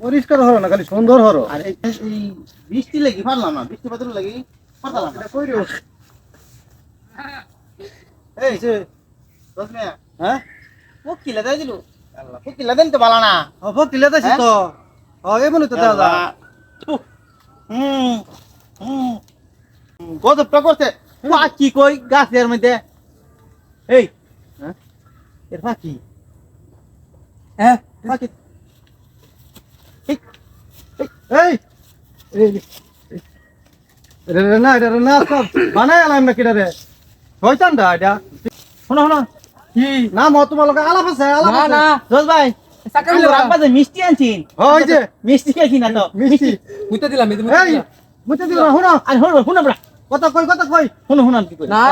পরিষ্কার হলো না খালি সুন্দর হলো আর এই বৃষ্টি লাগি পারলাম না বৃষ্টি পাত্র লাগি পারলাম না। কই এই যে দশমিয়া হ্যাঁ? ও কি লাগাই দিল আল্লাহ ও কি লাগাইন তো বালা না। ও ও কি লাগাইছিস তো হ্যাঁ? ও এমনই তো দাদা হুম হুম। গজবটা করছে। পাখি কই? গাছের মধ্যে। এই হ্যাঁ? এর পাখি। হ্যাঁ পাখি। এই রে না এটা না সব বানাই আলাম না রে? শয়তান দা এটা। শোনো শোনো। কি? না ম তোমার লগে আলাপ আছে আলাপ না না। জোস ভাই। যে মিষ্টি আনছিন ওই যে। মিষ্টি খাইছি না তো। মিষ্টি। মুতে দিলাম এই মুতে না শুনো। আর শুনো শুনো বড়া কথা কই কথা কই। শুনো শুনো কি কই। না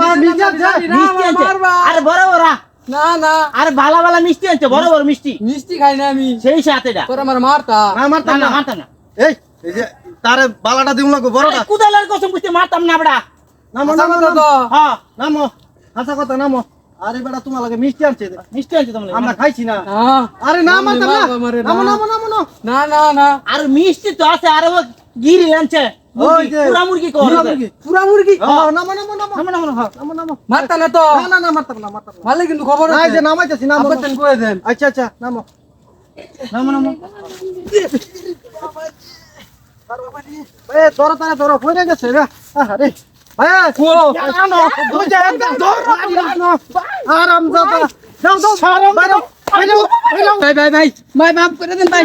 না মিষ্টি আছে, মিষ্টি আনছে। আরে বড় বড় না না। আরে ভালো ভালো মিষ্টি আনছে বড় বড় মিষ্টি। মিষ্টি খাই না আমি। সেই সাথে এটা। তোর আমার মারতা। না মারতাম না মারতাম না। এই এই যে তারে বালাটা দিউ লাগো বড়টা। কুদালার কসম বুঝতে মারতাম না বড়া নামো নামো হ্যাঁ। নামো হাসা কথা নামো। আরে বেটা তোমার লাগে মিষ্টি আনছে মিষ্টি আনছে তোমরা আমরা খাইছি না। না। আরে না মারতাম না। নামো নামো নামো না না না। আর মিষ্টি তো আছে আর ও গিরি আনছে। পুরা কিন্তু দেন এ ভাই ভাই ভাই ভাই মাপ করে দেন ভাই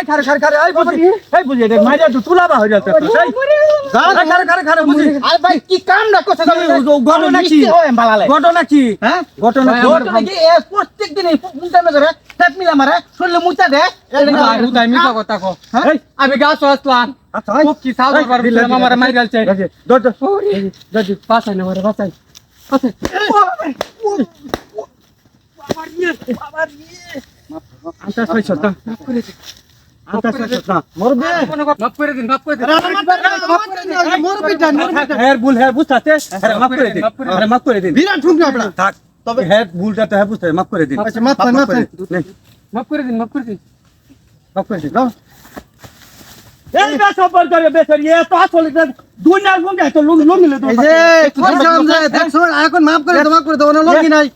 এই খারে খারে খারে এই বুঝি এই বুঝি দেখ মাইরা তো তুলাবা হই যাচ্ছে তো সেই যা খারে খারে খারে বুঝি। আরে ভাই কি কাম না কথা তুমি ঘটনা কি? ঘটনা কি? হ্যাঁ? ঘটনা কি? এ প্রত্যেক এই মুটা মেজরে সেট মিলা মারে শুনলে মুটা দে। মুটা মিটা হ্যাঁ? কথা কো হ্যাঁ? এই। আমি গাছ আসলাম। আচ্ছা কি সাউদ পারবি আমার মাইর গেলছে দর দর দর পাসাই না মারে পাসাই পাসাই বাবা বাবা বাবা আন্তা ছয় ছয় তবে হ্যাঁ ভুলটা তো হ্যাঁ বুঝতে মাফ করে দিন আচ্ছা মাফ মাফ করে দিন মাফ করে দিন মাফ করে দিন মাফ করে দিন এই বেসর করে বেসর এ তো আসলে দুনিয়ার সঙ্গে তো লুন লুন নিলে তো এই যে এখন মাফ করে তো করে তো ওনা লুঙ্গি নাই